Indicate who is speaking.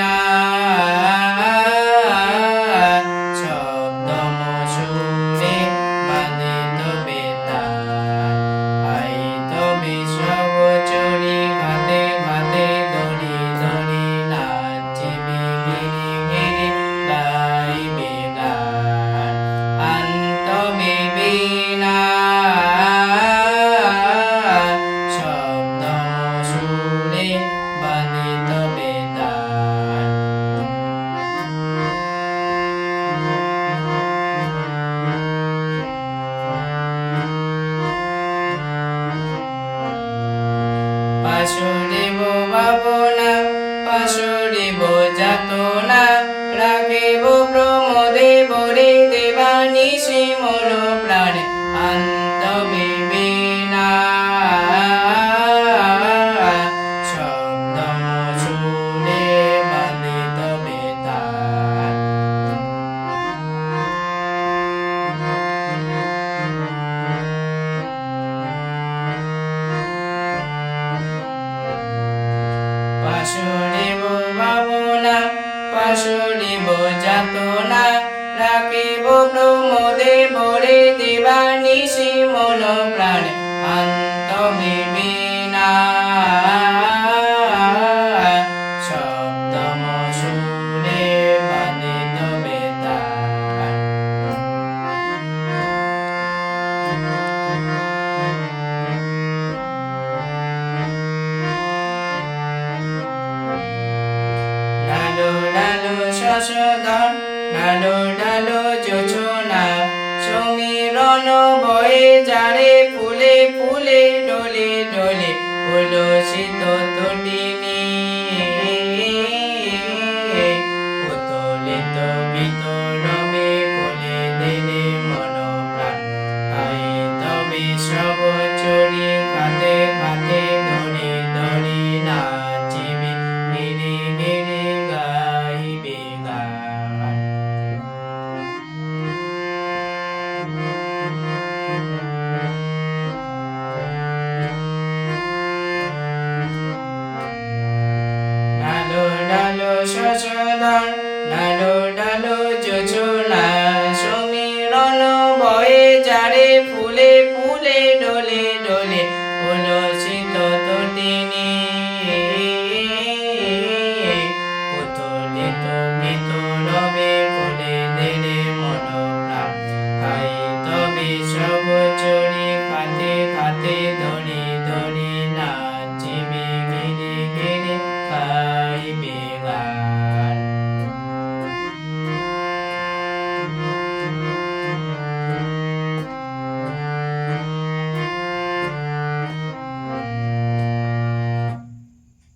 Speaker 1: Narayana. passion. পাশুরিব ভাবনা পাশুরিব যাতনা রাখিব প্রমোদে বরে দিবানিশি মন প্রাণ অন্ত বিবিনা সুরে রসগণ নালো নালো যোচনা সমীরণ বয়ে যারে, ফুলে ফুলে ডোলে ডোলে হলো শীত দিলে মন প্রাণ আই সব চড়ি কাঁদে সচনা নালো ডালো যোচনা সমীরণ বয়ে যারে ফুলে ফুলে ডোলে ডোলে উলসিত তটিনী খাতে খাতে